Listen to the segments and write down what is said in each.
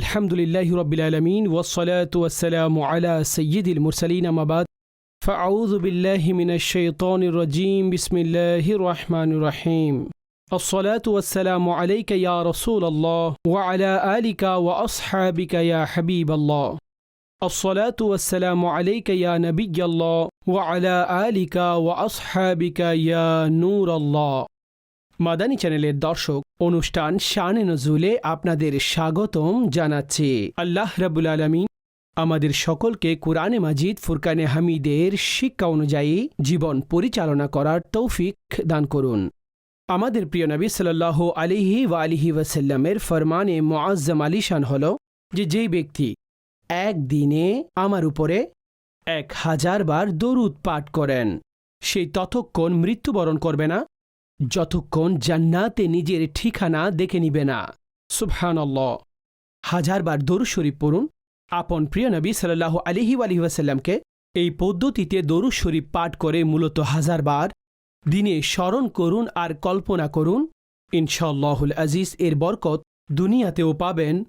الحمد لله رب العالمين والصلاة والسلام على سيد المرسلين أما بعد فأعوذ بالله من الشيطان الرجيم بسم الله الرحمن الرحيم الصلاة والسلام عليك يا رسول الله وعلى آلك وأصحابك يا حبيب الله الصلاة والسلام عليك يا نبي الله وعلى آلك وأصحابك يا نور الله মাদানী চ্যানেলের দর্শক অনুষ্ঠান শানে নজুলে আপনাদের স্বাগতম জানাচ্ছি। আল্লাহ রাবুল আলমী আমাদের সকলকে কোরআনে মাজিদ, ফুরকানে হামিদের শিক্ষা অনুযায়ী জীবন পরিচালনা করার তৌফিক দান করুন। আমাদের প্রিয় নবী সাল্লাহ আলিহি ওয়া আলিহি ওয়াসাল্লামের ফরমানে মোয়াজ্জম আলিশান হল যে যেই ব্যক্তি একদিনে আমার উপরে এক হাজার বার দরুদ পাঠ করেন, সেই ততক্ষণ মৃত্যুবরণ করবে না যতক্ষণ জান্নাতে নিজের ঠিকানা দেখে নিবে না। সুবহানাল্লাহ। হাজারবার দরু শরীফ পড়ুন। আপন প্রিয় নবী সাল্লাহ আলিহি আলহিহাসাল্লামকে এই পদ্ধতিতে দরু শরীফ পাঠ করে মূলত হাজারবার দিনে স্মরণ করুন আর কল্পনা করুন। ইনশাল্লাহুল আজিজ, এর বরকত দুনিয়াতেও পাবেন।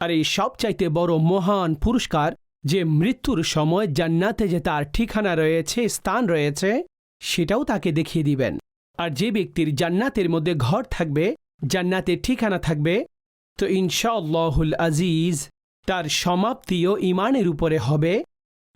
আর এই সবচাইতে বড় মহান পুরস্কার যে মৃত্যুর সময় জান্নাতে যে তার ঠিকানা রয়েছে, স্থান রয়েছে, সেটাও তাকে দেখিয়ে দিবেন। আর যে ব্যক্তির জান্নাতের মধ্যে ঘর থাকবে জান্নাতের ঠিকানা থাকবে, তো ইনশাআল্লাহুল আজিজ তার সমাপ্তিও ইমানের উপরে হবে।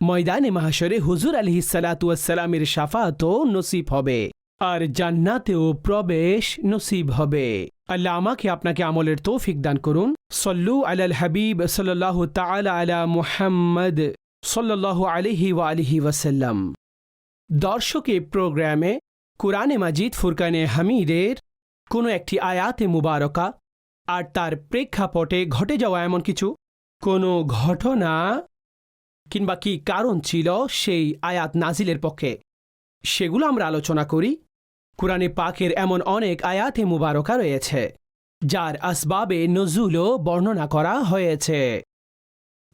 ময়দানে মাহাসরে হুজুর আলহিসালাতুয়াসাল্লামের সাফাতও নসিব হবে আর জান্নাতেও প্রবেশ নসিব হবে। আল্লাহ আমাকে আপনাকে আমলের তৌফিক দান করুন। সল্লু আলাল হাবিব সাল্লাহ তালা আলা মুহাম্মদ সাল্লাহ আলিহি ওয়া আলিহি ওয়াসাল্লাম। দর্শকে প্রোগ্রামে কোরআনে মাজিদ ফুরকানে হামিদের কোনো একটি আয়াতে মুবারকা, আর তার প্রেক্ষাপটে ঘটে যাওয়া এমন কিছু? কোনো ঘটনা কিংবা কি কারণ ছিল সেই আয়াত নাজিলের পক্ষে? সেগুলো আমরা আলোচনা করি। কোরআনে পাকের এমন অনেক আয়াতে মুবারকা রয়েছে, যার আসবাবে নজুলও বর্ণনা করা হয়েছে।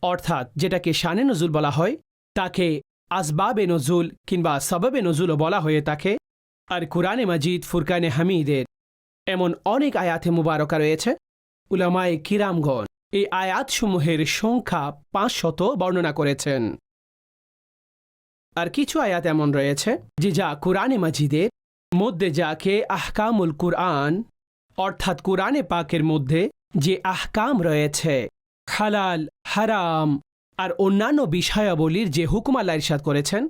অর্থাৎ যেটাকে শানে নজুল বলা হয়, তাকে আসবাবে নজুল কিংবা সবাবে নজুলও বলা হয়ে থাকে। আর কোরআনে মাজিদ, ফুরকানে হামিদের এমন অনেক আয়াতে মুবারকা রয়েছে। উলামায়ে কিরামগণ এই আয়াতসমূহের সংখ্যা পাঁচশত বর্ণনা করেছেন। আর কিছু আয়াত এমন রয়েছে যে যা কোরআনে মাজিদের মধ্যে যাকে আহকামুল কুরআন, অর্থাৎ কোরআনে পাকের মধ্যে যে আহকাম রয়েছে, হালাল, হারাম আর অন্যান্য বিষয়াবলীর যে হুকুম আল্লাহ ইরশাদ করেছেন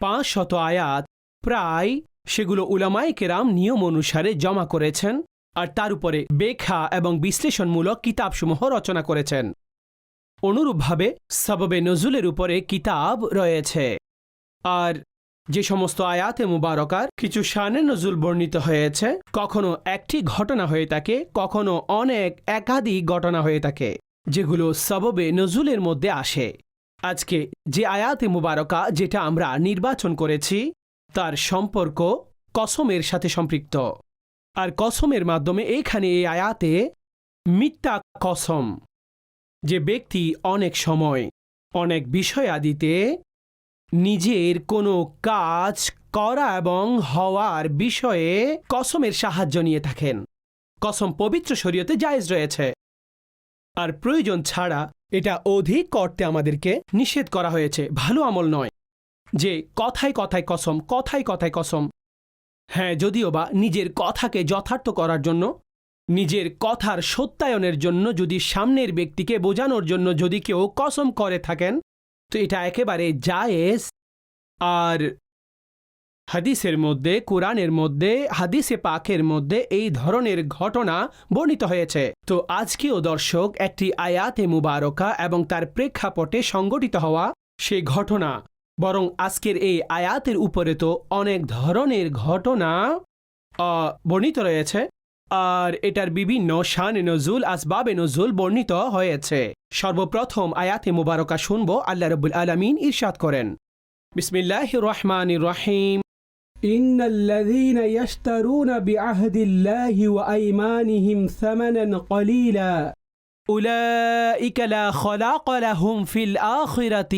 পাঁচ শত আয়াত প্রায় সেগুলো উলামায়ে কেরাম নিয়ম অনুসারে জমা করেছেন আর তার উপরে বেখা এবং বিশ্লেষণমূলক কিতাবসমূহ রচনা করেছেন। অনুরূপভাবে সববে নজুলের উপরে কিতাব রয়েছে। আর যে সমস্ত আয়াতে মুবারকার কিছু শানে নজুল বর্ণিত হয়েছে, কখনো একটি ঘটনা হয়ে থাকে, কখনো অনেক একাধিক ঘটনা হয়ে থাকে, যেগুলো সববে নজুলের মধ্যে আসে। আজকে যে আয়াতে মুবারকা যেটা আমরা নির্বাচন করেছি তার সম্পর্ক কসমের সাথে সম্পৃক্ত। আর কসমের মাধ্যমে এইখানে এই আয়াতে মিথ্যা কসম, যে ব্যক্তি অনেক সময় অনেক বিষয় আদিতে নিজের কোনো কাজ করা এবং হওয়ার বিষয়ে কসমের সাহায্য নিয়ে থাকেন। কসম পবিত্র শরীয়তে জায়েজ রয়েছে। আর প্রয়োজন ছাড়া এটা অধিক করতে আমাদেরকে নিষেধ করা হয়েছে, ভালো আমল নয়। যে কথায় কথায় কসম, কথায় কথায় কসম। হ্যাঁ যদিও বা নিজের কথাকে যথার্থ করার জন্য, নিজের কথার সত্যায়নের জন্য যদি সামনের ব্যক্তিকে বোঝানোর জন্য যদি কেউ কসম করে থাকেন, তো এটা একেবারে জায়েজ। আর হাদিসের মধ্যে, কোরআনের মধ্যে, হাদিসে পাকের মধ্যে এই ধরনের ঘটনা বর্ণিত হয়েছে। তো আজকেও দর্শক, একটি আয়াতে মুবারকা এবং তার প্রেক্ষাপটে সংগঠিত হওয়া সে ঘটনা বরং আজকের এই আয়াতের উপরে তো অনেক ধরনের ঘটনা আহ, বর্ণিত রয়েছে আর এটার বিভিন্ন শান নজুল আসবাবে নজুল বর্ণিত হয়েছে সর্বপ্রথম আয়াতে মুবারকা শুনব আল্লাহ রবুল আলমিন ইরশাদ করেন বিসমিল্লাহ রহমান রহিম إن الذين يشترون بعهد الله وأيمانهم ثمنا قليلا أولئك لا خلاق لهم في الآخرة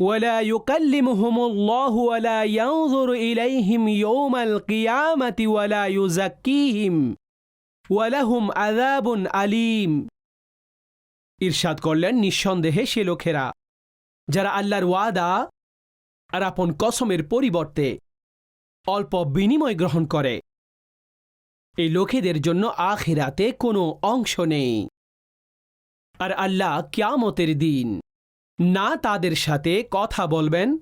ولا يكلمهم الله ولا ينظر إليهم يوم القيامة ولا يزكيهم ولهم عذاب أليم ঈর্ষাদ করলেন নিঃসন্দেহে সে লোকেরা যারা আল্লাহর ওয়াদা আর আপন কসমের পরিবর্তে অল্প বিনিময় গ্রহণ করে এই লোকেদের জন্য আখিরাতে কোনো অংশ নেই আর আল্লাহ কিয়ামতের দিন না তাদের সাথে কথা বলবেন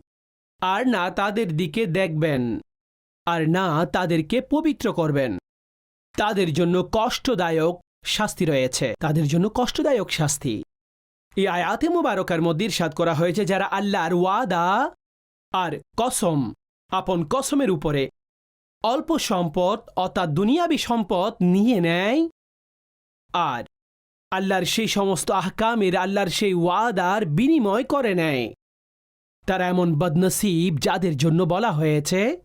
আর না তাদের দিকে দেখবেন আর না তাদেরকে পবিত্র করবেন। তাদের জন্য কষ্টদায়ক শাস্তি রয়েছে। তাদের জন্য কষ্টদায়ক শাস্তি। এই আয়াতে মুবারকার মধ্যে ইরশাদ করা হয়েছে যারা আল্লাহর ওয়াদা আর কসম, আপন কসমের উপরে অল্প সম্পদ অর্থাৎ দুনিয়াবি সম্পদ নিয়ে নেয় আর আল্লাহর সেই সমস্ত আহকামের আল্লাহর সেই ওয়াদার বিনিময় করে নেয়। তারা এমন বদনসিব যাদের জন্য বলা হয়েছে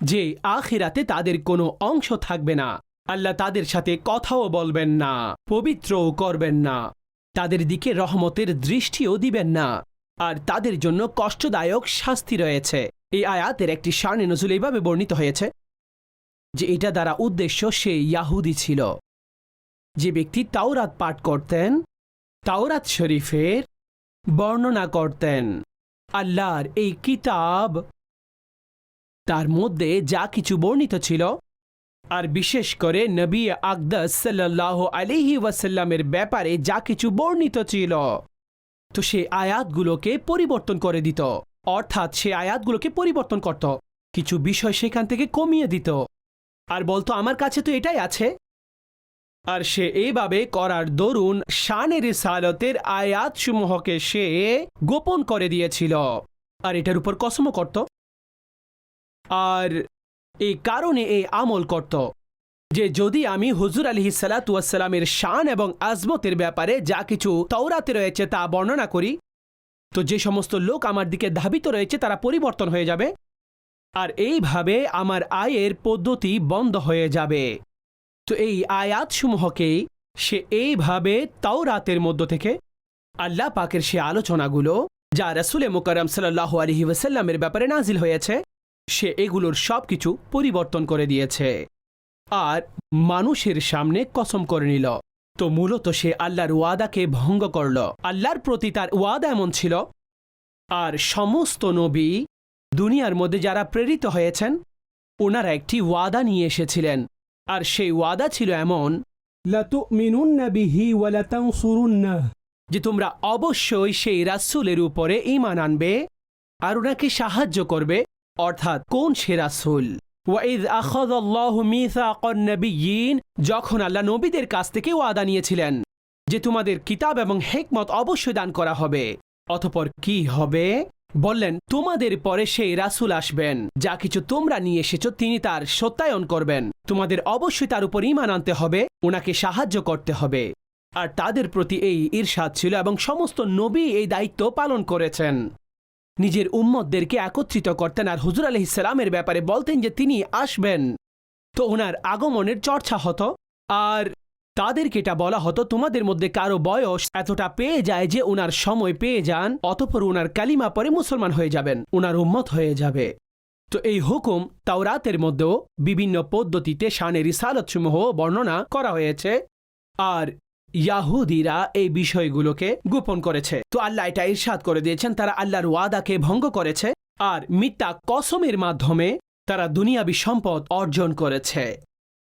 যে আখিরাতে তাদের কোনো অংশ থাকবে না। আল্লাহ তাদের সাথে কথাও বলবেন না, পবিত্রও করবেন না। তাদের দিকে রহমতের দৃষ্টিও দিবেন না। আর তাদের জন্য কষ্টদায়ক শাস্তি রয়েছে। এই আয়াতের একটি শানে নজুল এইভাবে বর্ণিত হয়েছে যে এটা দ্বারা উদ্দেশ্য সে ইয়াহুদি ছিল। যে ব্যক্তি তাওরাত পাঠ করতেন, তাওরাত শরীফের বর্ণনা করতেন। আল্লাহর এই কিতাব তার মধ্যে যা কিছু বর্ণিত ছিল, আর বিশেষ করে নবী আকদাস সাল্লাহ আলিহি ওয়াসাল্লামের ব্যাপারে যা কিছু বর্ণিত ছিল, তো সে আয়াতগুলোকে পরিবর্তন করে দিত। অর্থাৎ সে আয়াতগুলোকে পরিবর্তন করত, কিছু বিষয় সেখান থেকে কমিয়ে দিত। আর বলতো, আমার কাছে তো এটাই আছে আর সে এইভাবে করার দরুন শানের সালতের আয়াতসমূহকে সে গোপন করে দিয়েছিল। আর এটার উপর কসমও করত। আর এই কারণে এই আমল করত যে যদি আমি হুজুর আলহি সালাতামের শান এবং আজমতের ব্যাপারে যা কিছু তৌরাতে রয়েছে তা বর্ণনা করি, তো যে সমস্ত লোক আমার দিকে ধাবিত রয়েছে তারা পরিবর্তন হয়ে যাবে। আর এইভাবে আমার আয়ের পদ্ধতি বন্ধ হয়ে যাবে। তো এই আয়াতসমূহকেই সে এইভাবে তাও রাতের মধ্য থেকে আল্লাহ পাকের সে আলোচনাগুলো, যা রসুলে মুকারম সাল্লাহ আলহি ওয়াসাল্লামের ব্যাপারে নাজিল হয়েছে, সে এগুলোর সব কিছু পরিবর্তন করে দিয়েছে। আর মানুষের সামনে কসম করে নিল। তো মূলত সে আল্লাহর ওয়াদাকে ভঙ্গ করল। আল্লাহর প্রতি তার ওয়াদা এমন ছিল, আর সমস্ত নবী দুনিয়ার মধ্যে যারা প্রেরিত হয়েছেন, ওনারা একটি ওয়াদা নিয়ে এসেছিলেন। আর সেই ওয়াদা ছিল এমন যে তোমরা অবশ্যই সেই রাসুলের উপরে ইমান আনবে আর ওনাকে সাহায্য করবে অর্থাৎ কোন সে রাসুল? যখন আল্লাহ নবীদের কাছ থেকে ওয়াদা নিয়েছিলেন যে তোমাদের কিতাব এবং হেকমত অবশ্যই দান করা হবে অতপর কি হবে? বললেন, তোমাদের পরে সেই রাসূল আসবেন। যা কিছু তোমরা নিয়ে এসেছ, তিনি তার সত্যায়ন করবেন। তোমাদের অবশ্যই তার উপর ঈমান আনতে হবে, ওনাকে সাহায্য করতে হবে। আর তাদের প্রতি এই ঈর্ষাদ ছিল এবং সমস্ত নবী এই দায়িত্ব পালন করেছেন। নিজের উম্মতদেরকে একত্রিত করতেন আর হুজুর ইসলামের ব্যাপারে বলতেন যে তিনি আসবেন। তো ওনার আগমনের চর্চা হতো। আর তাদেরকে এটা বলা হতো, তোমাদের মধ্যে কারও বয়স এতটা পেয়ে যায় যে ওনার সময় পেয়ে যান, অতপর ওনার কালিমা পরে মুসলমান হয়ে যাবেন ওনার উম্মত হয়ে যাবে। তো এই হুকুম তাওরাতের মধ্যেও বিভিন্ন পদ্ধতিতে শানের রিসালতসমূহ বর্ণনা করা হয়েছে, আর ইয়াহুদিরা এই বিষয়গুলোকে গোপন করেছে। তো আল্লাহ এটা ইরশাদ করে দিয়েছেন, তারা আল্লাহর ওয়াদাকে ভঙ্গ করেছে, আর মিথ্যা কসমের মাধ্যমে তারা দুনিয়াবি সম্পদ অর্জন করেছে।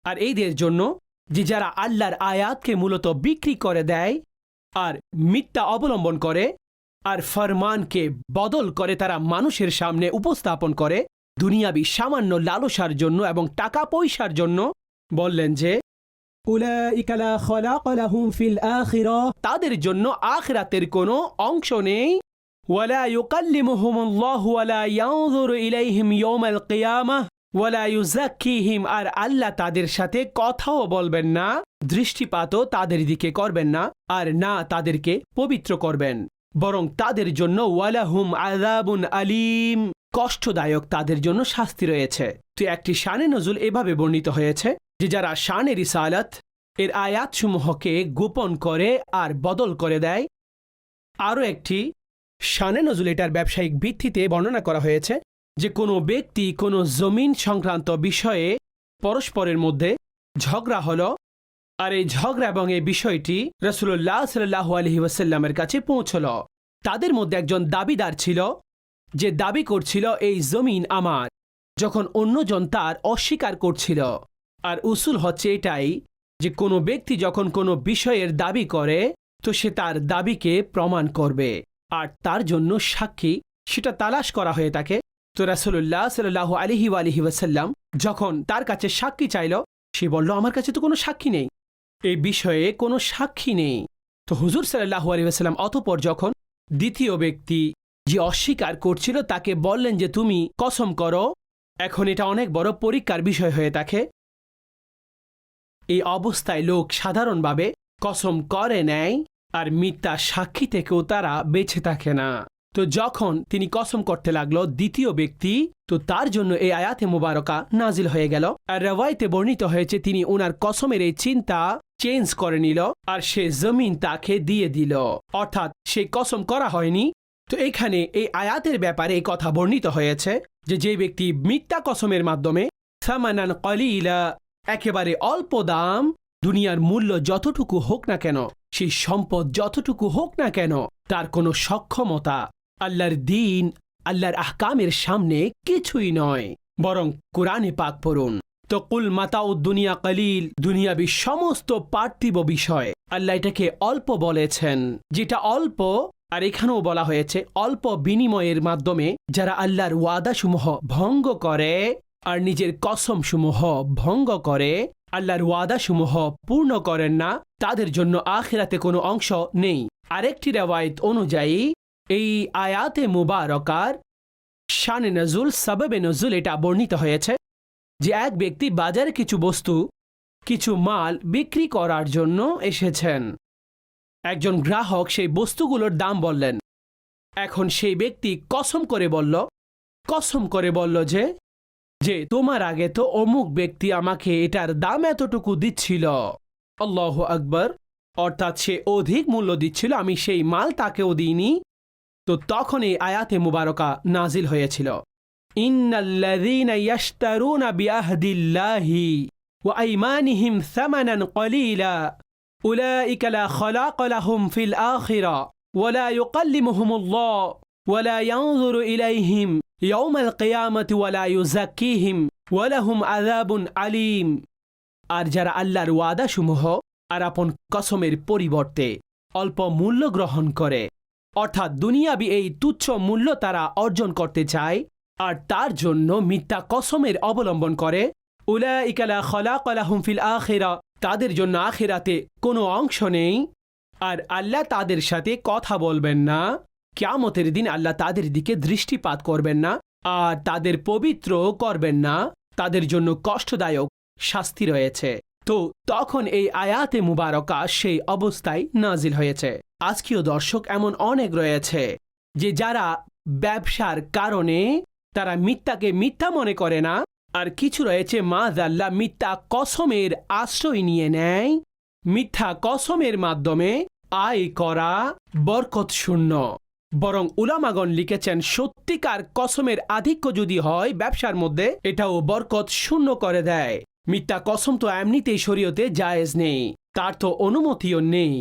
আর এইদের জন্য যে যারা আল্লাহর আয়াতকে মূলত বিক্রি করে দেয় আর মিথ্যা অবলম্বন করে আর ফরমানকে বদল করে তারা মানুষের সামনে উপস্থাপন করে, দুনিয়াবি সামান্য লালসার জন্য এবং টাকা পয়সার জন্য বললেন যে তাদের জন্য আখরাতের কোনো অংশ নেই। ওয়ালা ইউকাল্লিমুহুমুল্লাহু ওয়ালা ইয়ানজুরু ইলাইহিম ইয়াউমাল কিয়ামাহ ওয়ালা ইউযাক্কিহিম, আর আল্লাহ তাদের সাথে কথাও বলবেন না, দৃষ্টিপাতও তাদের দিকে করবেন না, আর না তাদেরকে পবিত্র করবেন। বরং তাদের জন্য ওয়ালাহুম আযাবুন আলিম, কষ্টদায়ক তাদের জন্য শাস্তি রয়েছে। তো একটি শানে নজুল এভাবে বর্ণিত হয়েছে যে যারা শানে রিসালাত, এর আয়াতসমূহকে গোপন করে আর বদল করে দেয়। আরও একটি, শানে নজুল এটার ব্যবসায়িক ভিত্তিতে বর্ণনা করা হয়েছে যে কোনো ব্যক্তি কোনো জমিন সংক্রান্ত বিষয়ে পরস্পরের মধ্যে ঝগড়া হল, আর এই ঝগড়া এবং এই বিষয়টি রসুল্লাহ সাল্লাহ আলহি ওয়াসাল্লামের কাছে পৌঁছল। তাদের মধ্যে একজন দাবিদার ছিল, যে দাবি করছিল, এই জমিন আমার। যখন অন্যজন তার অস্বীকার করছিল। আর উসুল হচ্ছে এটাই, যে কোনো ব্যক্তি যখন কোনো বিষয়ের দাবি করে, তো সে তার দাবিকে প্রমাণ করবে। আর তার জন্য সাক্ষী, সেটা তালাশ করা হয়ে থাকে তো রাসুল্লাহ সাল্লাহ আলহি আলহি ওয়াসাল্লাম যখন তার কাছে সাক্ষী চাইল, সে বলল, আমার কাছে তো কোনো সাক্ষী নেই। এই বিষয়ে কোনো সাক্ষী নেই। তো হুজুর সাল্লাহ আলহিহাস্লাম অতপর যখন দ্বিতীয় ব্যক্তি যে অস্বীকার করছিল, তাকে বললেন যে, তুমি কসম করো, এখন এটা অনেক বড় পরীক্ষার বিষয় হয়ে থাকে। এই অবস্থায় লোক সাধারণভাবে কসম করে নেয়, আর মিথ্যা সাক্ষী থেকেও তারা বেঁচে থাকে না। তো যখন তিনি কসম করতে লাগল দ্বিতীয় ব্যক্তি, তো তার জন্য এই আয়াতে মুবারকা নাজিল হয়ে গেল। আর রওয়াইতে বর্ণিত হয়েছে, তিনি ওনার কসমের এই চিন্তা চেঞ্জ করে নিল আর সে জমিন তাকে দিয়ে দিল। অর্থাৎ সেই কসম করা হয়নি। তো এখানে এই আয়াতের ব্যাপারে এই কথা বর্ণিত হয়েছে যে যে ব্যক্তি মিথ্যা কসমের মাধ্যমে সামানান কলিলা, একেবারে অল্প দাম, দুনিয়ার মূল্য যতটুকু হোক না কেন, সেই সম্পদ যতটুকু হোক না কেন, তার কোনো সক্ষমতা আল্লাহর দিন, আল্লাহর আহকামের সামনে কিছুই নয়, বরং কোরআনে পাক পড়ুন। তো কুল মাতাউ দুনিয়া কলিল, দুনিয়াবি সমস্ত পার্থিব বিষয়। আল্লাহ এটাকে অল্প বলেছেন, যেটা অল্প, আর এখানেও বলা হয়েছে, অল্প বিনিময়ের মাধ্যমে যারা আল্লাহর ওয়াদাসমূহ ভঙ্গ করে, আর নিজের কসমসমূহ ভঙ্গ করে, আল্লাহর ওয়াদাসমূহ পূর্ণ করেন না, তাদের জন্য আখেরাতে কোনো অংশ নেই। আরেকটি রেওয়ায়ত অনুযায়ী এই আয়াতে মুবারকার শানে নজুল, সাবাবে নজুল এটা বর্ণিত হয়েছে যে এক ব্যক্তি বাজারে কিছু বস্তু, কিছু মাল বিক্রি করার জন্য এসেছেন। একজন গ্রাহক সেই বস্তুগুলোর দাম বললেন। এখন সেই ব্যক্তি কসম করে বলল, কসম করে বলল যে যে তোমার আগে তো অমুক ব্যক্তি আমাকে এটার দাম এতটুকু দিচ্ছিল। আল্লাহ আকবর। অর্থাৎ সে অধিক মূল্য দিচ্ছিল, আমি সেই মাল তাকেও দিইনি। তো তখন এই আয়াতে মুবারকা নাজিল হয়েছিল। ইন্নাল্লাযীনা ইয়াশতারুনা বিআহদিল্লাহি ওয়া আইমানিহিম সামানান কলিলা। উলাইকা লা খলাক লাহুম ফিল আখিরা ওয়ালা ইউকাল্লিমুহুমুল্লাহ ওয়ালা ইয়ানজুরু ইলাইহিম ইয়াউমাল কিয়ামাতি ওয়ালা ইউযাক্কিহিম ওয়ালাহুম আযাবুন আলীম। আর যারা আল্লাহর ওয়াদাসমূহ আর আপন কসমের পরিবর্তে অল্প মূল্য গ্রহণ করে অর্থাৎ দুনিয়াবি এই তুচ্ছ মূল্য তারা অর্জন করতে চায়, আর তার জন্য মিথ্যা কসমের অবলম্বন করে। উলা ইকালা খলা কলা ফিল আখেরা, তাদের জন্য আখেরাতে কোনো অংশ নেই। আর আল্লাহ তাদের সাথে কথা বলবেন না। ক্যামতের দিন আল্লাহ তাদের দিকে দৃষ্টিপাত করবেন না, আর তাদের পবিত্র করবেন না। তাদের জন্য কষ্টদায়ক শাস্তি রয়েছে। তো তখন এই আয়াতে মুবারকা সেই অবস্থায় নাজিল হয়েছে। আজকেও দর্শক এমন অনেক রয়েছে যে যারা ব্যবসার কারণে তারা মিথ্যাকে মিথ্যা মনে করে না, আর কিছু রয়েছে মা জাল্লা মিথ্যা কসমের আশ্রয় নিয়ে নেয়। মিথ্যা কসমের মাধ্যমে আয় করা বরকত শূন্য বরং উলামাগণ লিখেছেন, সত্যিকার কসমের আধিক্য যদি হয় ব্যবসার মধ্যে, এটাও বরকত শূন্য করে দেয়। মিথ্যা কসম তো এমনিতেই শরীয়তে জায়েজ নেই, তার তো অনুমতিও নেই।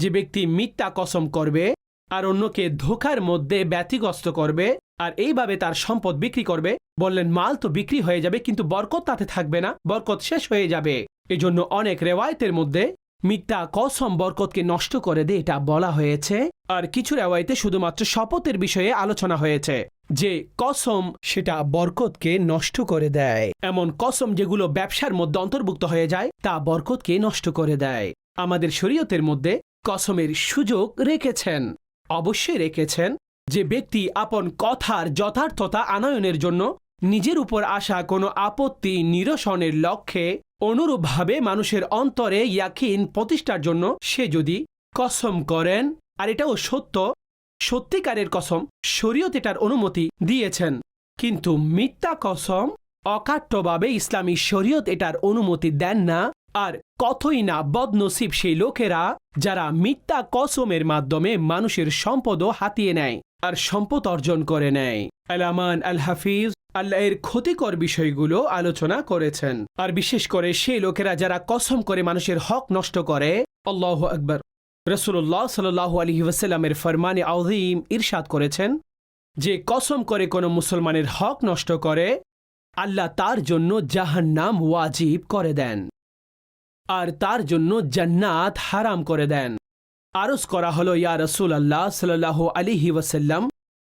যে ব্যক্তি মিথ্যা কসম করবে, আর অন্যকে ধোকার মধ্যে ব্যতিগ্রস্ত করবে, আর এইভাবে তার সম্পদ বিক্রি করবে, বললেন, মাল তো বিক্রি হয়ে যাবে, কিন্তু বরকত তাতে থাকবে না, বরকত শেষ হয়ে যাবে। এজন্য অনেক রেওয়ায়তের মধ্যে মিথ্যা কসম বরকতকে নষ্ট করে দে, এটা বলা হয়েছে। আর কিছু রেওয়ায়তে শুধুমাত্র শপথের বিষয়ে আলোচনা হয়েছে। যে কসম সেটা বরকতকে নষ্ট করে দেয়। এমন কসম যেগুলো ব্যবসার মধ্যে অন্তর্ভুক্ত হয়ে যায়, তা বরকতকে নষ্ট করে দেয়। আমাদের শরীয়তের মধ্যে কসমের সুযোগ রেখেছেন। অবশ্যই রেখেছেন যে ব্যক্তি আপন কথার যথার্থতা আনয়নের জন্য নিজের উপর আসা কোনো আপত্তি নিরসনের লক্ষ্যে অনুরূপভাবে মানুষের অন্তরে ইয়াকিন প্রতিষ্ঠার জন্য সে যদি কসম করেন, আর এটাও সত্য সত্যিকারের কসম শরীয়ত এটার অনুমতি দিয়েছেন। কিন্তু মিথ্যা কসম অকাট্যভাবে ইসলামী শরীয়ত এটার অনুমতি দেন না আর কতই না বদনসিব সেই লোকেরা যারা মিথ্যা কসমের মাধ্যমে মানুষের সম্পদও হাতিয়ে নেয় আর সম্পদ অর্জন করে নেয়। আলামান আল হাফিজ আল্লাহ এর ক্ষতিকর বিষয়গুলো আলোচনা করেছেন। আর বিশেষ করে সেই লোকেরা যারা কসম করে মানুষের হক নষ্ট করে, আল্লাহ আকবর। রসুল্লাহ সাল্লাহ আলহি ওয়াসাল্লামের ফরমানে আউজিম ইরশাদ করেছেন যে কসম করে কোনো মুসলমানের হক নষ্ট করে, আল্লাহ তার জন্য জাহান্নাম ওয়াজিব করে দেন আর তার জন্য জান্নাত হারাম করে দেন। আরজ করা হলো, ইয়া রসুল আল্লাহ সাল্লাহ আলিহি ওয়াসাল্লাম,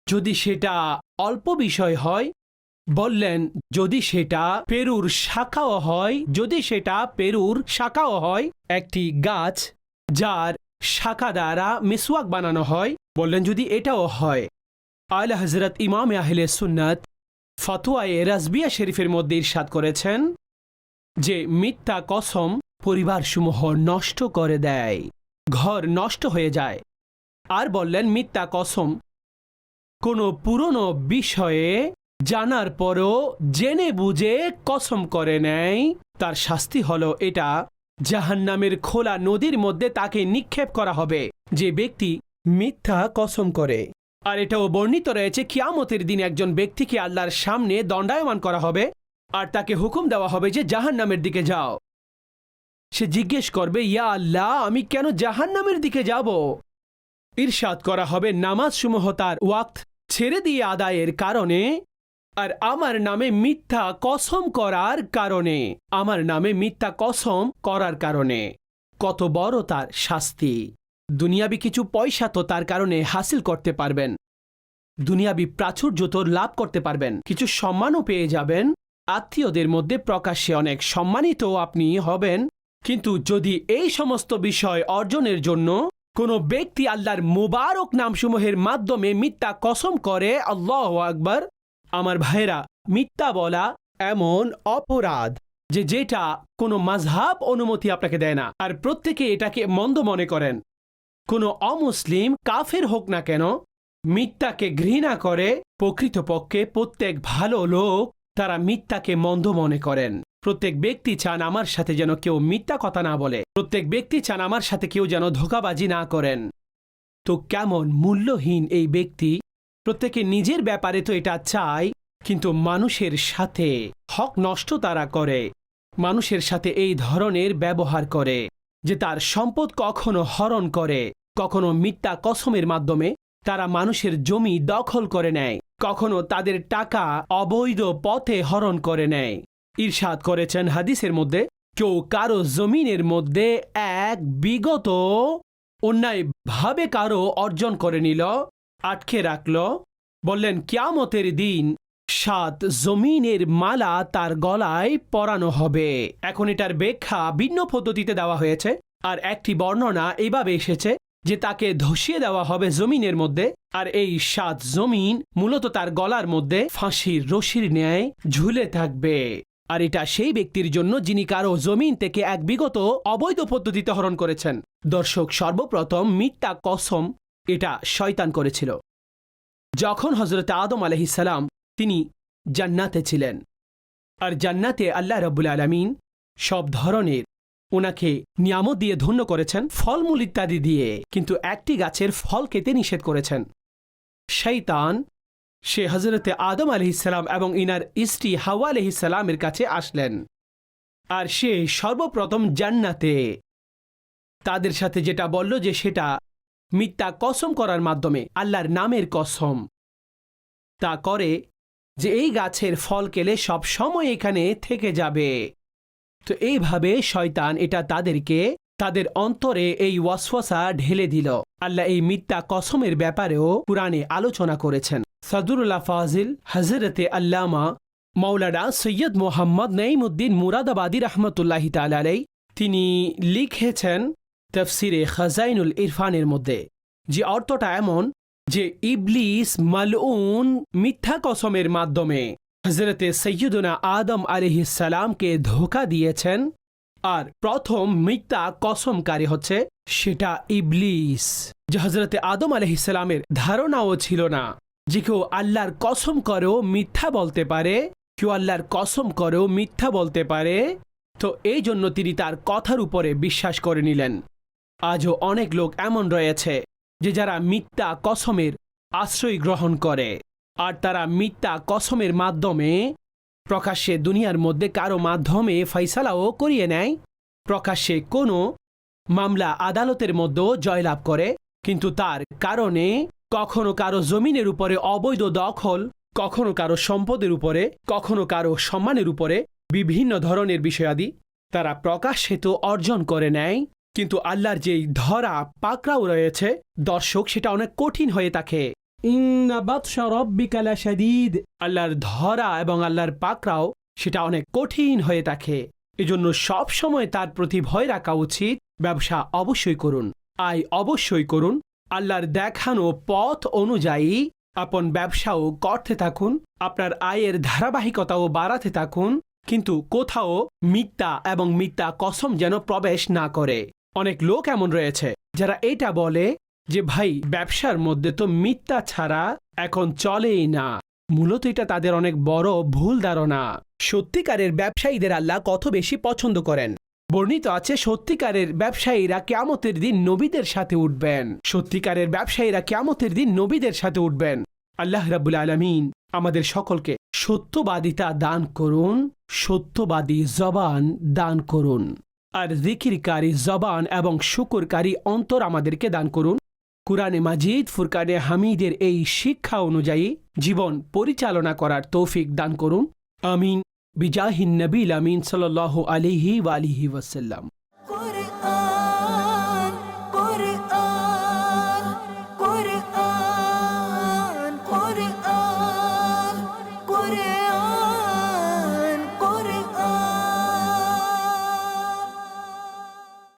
যদি সেটা অল্প বিষয় হয়, বললেন, যদি সেটা পেরুর শাখাও হয়, যদি সেটা পেরুর শাখাও হয়, একটি গাছ যার শাখা দ্বারা মিসওয়াক বানানো হয়। বললেন, যদি এটাও হয়। আলা হজরত ইমাম আহলে সুন্নাত ফতোয়ায়ে রাজবিয়া শরীফের মধ্যে ইরশাদ করেছেন যে, মিথ্যা কসম পরিবারসমূহ নষ্ট করে দেয়, ঘর নষ্ট হয়ে যায়। আর বললেন, মিথ্যা কসম কোনো পুরনো বিষয়ে জানার পরও জেনে বুঝে কসম করে নেয়, তার শাস্তি হলো এটা জাহান্নামের খোলা নদীর মধ্যে তাকে নিক্ষেপ করা হবে, যে ব্যক্তি মিথ্যা কসম করে। আর এটাও বর্ণিত রয়েছে, কিয়ামতের দিন একজন ব্যক্তিকে আল্লাহর সামনে দণ্ডায়মান করা হবে, আর তাকে হুকুম দেওয়া হবে যে জাহান্নামের দিকে যাও। সে জিজ্ঞেস করবে, ইয়া আল্লাহ, আমি কেন জাহান্নামের দিকে যাব? ঈর্ষাদ করা হবে নামাজ সমূহ তার ওয়াক্ত ছেড়ে দিয়ে আদায়ের কারণে আর আমার নামে মিথ্যা কসম করার কারণে। আমার নামে মিথ্যা কসম করার কারণে। কত বড় তার শাস্তি। দুনিয়াবি কিছু পয়সা তো তার কারণে হাসিল করতে পারবেন। দুনিয়াবি প্রাচুর্য তো লাভ করতে পারবেন। কিছু সম্মানও পেয়ে যাবেন। আত্মীয়দের মধ্যে প্রকাশ্যে অনেক সম্মানিত আপনি হবেন। কিন্তু যদি এই সমস্ত বিষয় অর্জনের জন্য কোনো ব্যক্তি আল্লাহর মুবারক নামসমূহের মাধ্যমে মিথ্যা কসম করে, আল্লাহ আকবার আমার ভাইরা মিথ্যা বলা এমন অপরাধ যে যেটা কোনো মাঝহাব অনুমতি আপনাকে দেয় না। আর প্রত্যেকে এটাকে মন্দ মনে করেন। কোনো অমুসলিম কাফের হোক না কেন, মিথ্যাকে ঘৃণা করে প্রকৃতপক্ষে প্রত্যেক ভালো লোক তারা মিথ্যাকে মন্দ মনে করেন। প্রত্যেক ব্যক্তি চান আমার সাথে যেন কেউ মিথ্যা কথা না বলে। প্রত্যেক ব্যক্তি চান আমার সাথে কেউ যেন ধোকাবাজি না করেন। তো কেমন মূল্যহীন এই ব্যক্তি প্রত্যেকে নিজের ব্যাপারে তো এটা চায়, কিন্তু মানুষের সাথে হক নষ্ট তারা করে। মানুষের সাথে এই ধরনের ব্যবহার করে যে তার সম্পদ কখনো হরণ করে, কখনো মিথ্যা কসমের মাধ্যমে তারা মানুষের জমি দখল করে নেয়, কখনো তাদের টাকা অবৈধ পথে হরণ করে নেয়। ঈর্ষাদ করেছেন হাদিসের মধ্যে, কেউ কারও জমিনের মধ্যে এক বিগত অন্যায়ভাবে কারও অর্জন করে নিল আটকে রাখল। বললেন, কিয়ামতের দিন সাত জমিনের মালা তার গলায় পরানো হবে। এখন এটার ব্যাখ্যা ভিন্ন পদ্ধতিতে দেওয়া হয়েছে আর একটি বর্ণনা এইভাবে এসেছে যে তাকে ধসিয়ে দেওয়া হবে জমিনের মধ্যে আর এই সাত জমিন মূলত তার গলার মধ্যে ফাঁসির রশির ন্যায় ঝুলে থাকবে। আর এটা সেই ব্যক্তির জন্য যিনি কারও জমিন থেকে এক বিগত অবৈধ পদ্ধতিতে হরণ করেছেন। দর্শক, সর্বপ্রথম মিথ্যা কসম এটা শয়তান করেছিল। যখন হজরত আদম আলহিসাল্লাম তিনি জান্নাতে ছিলেন। আর জান্নাতে আল্লাহ রব্বুল আলমিন সব ধরনের ওনাকে নিয়ামত দিয়ে ধন্য করেছেন, ফলমূল ইত্যাদি দিয়ে। কিন্তু একটি গাছের ফল খেতে নিষেধ করেছেন। শৈতান সে হজরতে আদম আলহিসাল্লাম এবং ইনার স্ত্রী হাওয়া আলহিসাল্লামের কাছে আসলেন। আর সে সর্বপ্রথম জান্নাতে। তাদের সাথে যেটা বলল যে সেটা মিথ্যা কসম করার মাধ্যমে আল্লাহর নামের কসম। তা করে যে এই গাছের ফল কেলে সব সময় এখানে থেকে যাবে। তো এইভাবে শয়তান এটা তাদেরকে তাদের অন্তরে এই ওয়াসওয়াসা ঢেলে দিল। আল্লাহ এই মিথ্যা কসমের ব্যাপারেও পুরাণে আলোচনা করেছেন। সাদুরুল্লাহ ফাজিল হজরতে আল্লামা মৌলানা সৈয়দ মোহাম্মদ নঈমুদ্দিন মুরাদাবাদী রহমতুল্লাহি তালাই তিনি লিখেছেন তফসিরে খাজাইনুল ইরফানের মধ্যে। যে অর্থটা এমন যে ইবলিস মালউন মিথ্যা কসমের মাধ্যমে হজরতে সৈয়দুনা আদম আলিহিসালামকে ধোকা দিয়েছেন, আর প্রথম মিথ্যা কসমকারী হচ্ছে সেটা ইবলিস, যে হজরতে আদম আলহিসালামের ধারণাও ছিল না যে কেউ আল্লাহর কসম করেও মিথ্যা বলতে পারে, কেউ আল্লাহর কসম করেও মিথ্যা বলতে পারে। তো এই জন্য তিনি তার কথার উপরে বিশ্বাস করে নিলেন। আজও অনেক লোক এমন রয়েছে যে যারা মিথ্যা কসমের আশ্রয় গ্রহণ করে। আর তারা মিথ্যা কসমের মাধ্যমে প্রকাশ্যে দুনিয়ার মধ্যে কারও মাধ্যমে ফয়সালাও করিয়ে নেয়। প্রকাশ্যে কোনো মামলা আদালতের মধ্যেও জয়লাভ করে, কিন্তু তার কারণে কখনো কারও জমিনের উপরে অবৈধ দখল, কখনো কারও সম্পদের উপরে, কখনো কারও সম্মানের উপরে বিভিন্ন ধরনের বিষয়াদি তারা প্রকাশ্যে তো অর্জন করে নেয়। কিন্তু আল্লাহর যেই ধরা পাকরাও রয়েছে, দর্শক, সেটা অনেক কঠিন হয়ে থাকে। আল্লাহর ধরা এবং আল্লাহর পাকড়াও সেটা অনেক কঠিন হয়ে থাকে। এজন্য সবসময় তার প্রতি ভয় রাখা উচিত। ব্যবসা অবশ্যই করুন, আয় অবশ্যই করুন। আল্লাহর দেখানো পথ অনুযায়ী আপন ব্যবসাও করতে থাকুন, আপনার আয়ের ধারাবাহিকতাও বাড়াতে থাকুন, কিন্তু কোথাও মিথ্যা এবং মিথ্যা কসম যেন প্রবেশ না করে। অনেক লোক এমন রয়েছে যারা এটা বলে যে, ভাই, ব্যবসার মধ্যে তো মিথ্যা ছাড়া এখন চলেই না। মূলত এটা তাদের অনেক বড় ভুল ধারণা। সত্যিকারের ব্যবসায়ীদের আল্লাহ কত বেশি পছন্দ করেন। বর্ণিত আছে, সত্যিকারের ব্যবসায়ীরা কেয়ামতের দিন নবীদের সাথে উঠবেন। সত্যিকারের ব্যবসায়ীরা কেয়ামতের দিন নবীদের সাথে উঠবেন। আল্লাহ রাবুল আলমিন আমাদের সকলকে সত্যবাদিতা দান করুন, সত্যবাদী জবান দান করুন। আর জিকিরকারী জবান এবং শুকুরকারী অন্তর আমাদেরকে দান করুন। কুরআনে মাজিদ ফুরকানে হামিদের এই শিক্ষা অনুযায়ী জীবন পরিচালনা করার তৌফিক দান করুন। আমিন। বিজাহিন নবীল আমিন সাল্লাহ আলিহি ওয়ালিহি ওয়াসাল্লাম।